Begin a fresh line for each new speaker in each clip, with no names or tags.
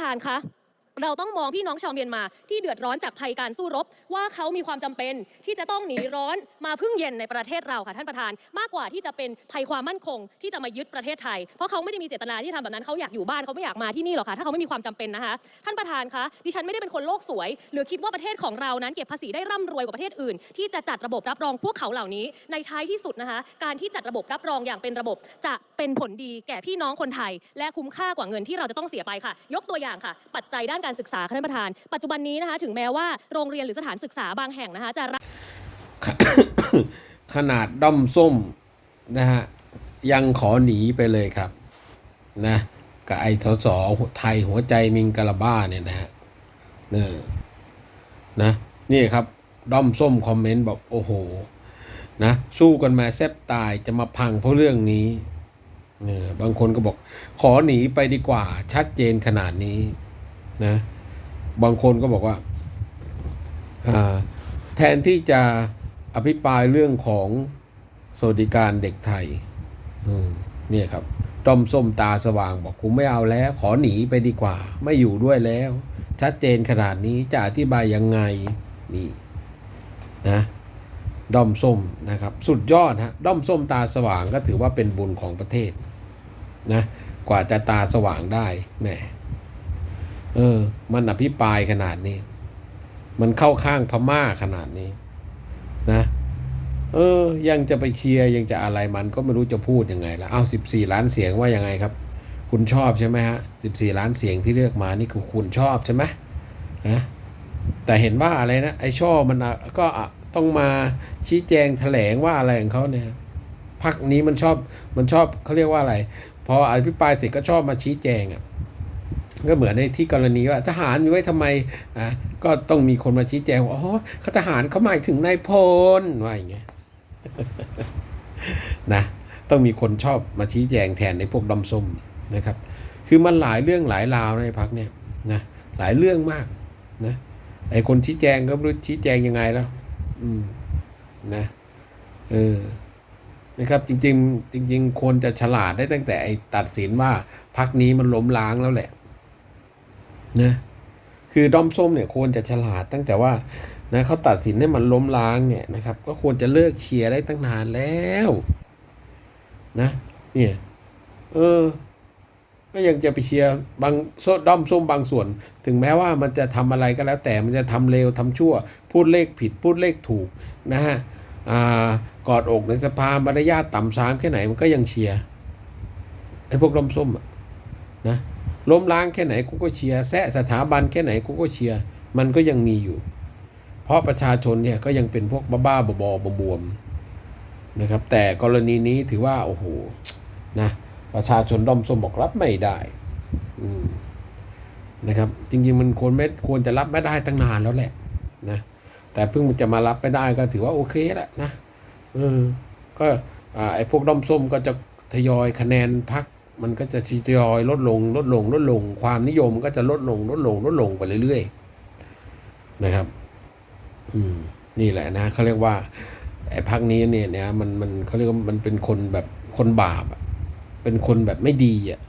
ประธานคะ เราต้องมองพี่น้องชาวเมียนมาที่เดือดร้อนจากภัยการสู้รบ ว่าเขามีความจำเป็นที่จะต้องหนีร้อนมาพึ่งเย็นในประเทศเราค่ะท่านประธาน มากกว่าที่จะเป็นภัยความมั่นคง ที่จะมายึดประเทศไทย เพราะเขาไม่ได้มีเจตนาที่ทำแบบนั้นเขาอยากอยู่บ้านเขาไม่อยากมาที่นี่หรอกค่ะถ้าเขาไม่มีความจำเป็นนะคะท่านประธานคะดิฉันไม่ได้เป็นคนโลกสวย หรือคิดว่าประเทศของเรานั้นเก็บภาษีได้ร่ำรวยกว่าประเทศอื่น ที่จะจัดระบบรับรองพวกเขาเหล่านี้ ในท้ายที่สุดนะคะ การที่จัดระบบรับรองอย่างเป็นระบบ จะเป็นผลดีแก่พี่น้องคนไทย และคุ้มค่ากว่าเงินที่เราจะต้องเสียไปค่ะ ยกตัวอย่างค่ะ ปัจจัยด้านการศึกษาค่ะประธาน ปัจจุบันนี้นะคะถึงแม้ว่าโรงเรียนหรือสถานศึกษาบางแห่งนะคะจะรับ
ขนาดด้อมส้มนะฮะยังขอหนีไปเลยครับนะกับไอ้สสไทยหัวใจมิงกะลาบ้าเนี่ยนะฮะเนี่ยนะนี่ครับด้อมส้มคอมเมนต์บอกโอ้โหนะสู้กันมาแซบตายจะมาพังเพราะเรื่องนี้เนี่ยบางคนก็บอกขอหนีไปดีกว่าชัดเจนขนาดนี้ นะบางคนก็บอกว่าแทนที่จะอภิปรายเรื่องของสวัสดิการเด็กไทยเนี่ยครับต้อมส้มตาสว่างบอกกูไม่เอาแล้ว ขอหนีไปดีกว่า ไม่อยู่ด้วยแล้ว ชัดเจนขนาดนี้จะอธิบายยังไงนี่นะด้อมส้มนะครับ สุดยอดฮะด้อมส้มตาสว่างก็ถือว่าเป็นบุญของประเทศนะกว่าจะตาสว่างได้แหม เออ มันอภิปรายขนาดนี้ มันเข้าข้างพม่าขนาดนี้ นะ เออ ยังจะไปเชียร์ยังจะอะไรมันก็ไม่รู้จะพูดยังไงละเอาสิบสี่ล้านเสียงว่ายังไงครับ คุณชอบใช่ไหมฮะสิบสี่ล้านเสียงที่เลือกมานี่คือคุณชอบใช่ไหมนะแต่เห็นว่าอะไรนะไอ้ช่อมันก็ต้องมาชี้แจงแถลงว่าอะไรของเขาเนี่ยพักนี้มันชอบมันชอบเขาเรียกว่าอะไร พออภิปรายเสร็จก็ชอบมาชี้แจงอะ ก็เหมือนในที่กรณีว่าทหารมีไว้ทำไมอะก็ต้องมีคนมาชี้แจงว่าอ๋อเขาทหารเขาหมายถึงนายพลว่าอย่างเงี้ยนะต้องมีคนชอบมาชี้แจงแทนในพวกดำส้มนะครับ คือมันหลายเรื่องหลายราวในพักเนี่ยนะหลายเรื่องมากนะไอคนชี้แจงก็ไม่รู้ชี้แจงยังไงแล้ว อืมนะเออนะครับจริง ๆ จริง ๆ ควรจะฉลาดได้ตั้งแต่ไอตัดสินว่าพักนี้มันล้มล้างแล้วแหละ นะคือด้อมส้มเนี่ยควรจะฉลาดตั้งแต่ว่านะเขาตัดสินให้มันล้มล้างเนี่ยนะครับ ก็ควรจะเลิกเชียร์ได้ตั้งนานแล้วนะเนี่ยเออ ก็ยังจะไปเชียร์บางโซด้อมส้มบางส่วน ถึงแม้ว่ามันจะทำอะไรก็แล้ว แต่มันจะทำเลวทำชั่ว พูดเลขผิด พูดเลขถูกนะฮะอ่ากอดอกในสภามารยาทต่ำสามแค่ไหนมันก็ยังเชียร์ไอ้พวกด้อมส้มอะนะ ล้มล้างแค่ไหนกูก็เชียร์แซะสถาบันแค่ไหนกูก็เชียร์มันก็ยังมีอยู่ เพราะประชาชนเนี่ยก็ยังเป็นพวกบ้าๆบอๆบวมๆนะครับ แต่กรณีนี้ถือว่าโอ้โหนะประชาชนด้อมส้มบอกรับไม่ได้นะครับ จริงๆมันควรไม่ควรจะรับไม่ได้ตั้งนานแล้วแหละนะแต่เพิ่งมันจะมารับไม่ได้ก็ถือว่าโอเคแล้วนะเออก็ไอ้พวกด้อมส้มก็จะทยอยคะแนนพัก มันก็จะทยอยลดลงลดลงลดลง ความนิยมก็จะลดลงลดลงลดลงไปเรื่อยๆนะครับ อืม นี่แหละนะเขาเรียกว่าไอ้พักนี้เนี่ยเนี่ยมันมันเขาเรียกว่ามันเป็นคนแบบคนบาปอะเป็นคนแบบไม่ดีอะ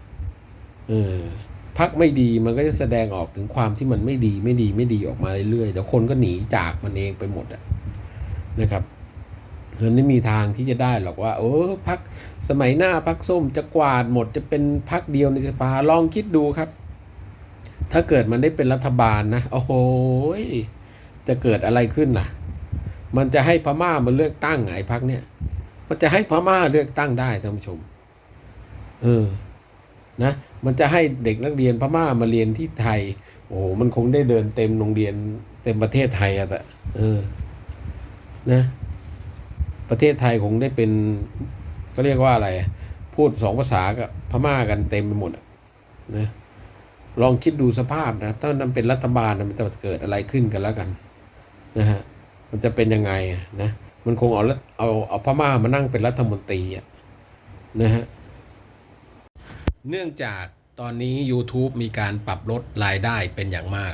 เออพักไม่ดีมันก็จะแสดงออกถึงความที่มันไม่ดีไม่ดีไม่ดีออกมาเรื่อยๆเดี๋ยวคนก็หนีจากมันเองไปหมดอะนะครับ มันไม่มีทางที่จะได้หรอกว่าเออพักสมัยหน้าพักส้มจะกวาดหมดจะเป็นพักเดียวในสภาลองคิดดูครับ ถ้าเกิดมันได้เป็นรัฐบาลนะโอ้โหจะเกิดอะไรขึ้นล่ะ มันจะให้พม่ามาเลือกตั้งไอ้พักเนี่ย มันจะให้พม่าเลือกตั้งได้ท่านผู้ชม เออนะมันจะให้เด็กนักเรียนพม่ามาเรียนที่ไทย โอ้โหมันคงได้เดินเต็มโรงเรียนเต็มประเทศไทยอะแต่เออ นะ ประเทศไทยคงได้เป็นก็เรียกว่าอะไร พูดสองภาษากับพม่ากันเต็มไปหมดนะลองคิดดูสภาพนะถ้ามันเป็นรัฐบาลนะมันจะเกิดอะไรขึ้นกันแล้วกันนะฮะมันจะเป็นยังไงนะมันคงเอาละเอาเอาพม่ามานั่งเป็นรัฐมนตรีอะนะฮะเนื่องจากตอนนี้ YouTube มีการปรับลดรายได้เป็นอย่างมาก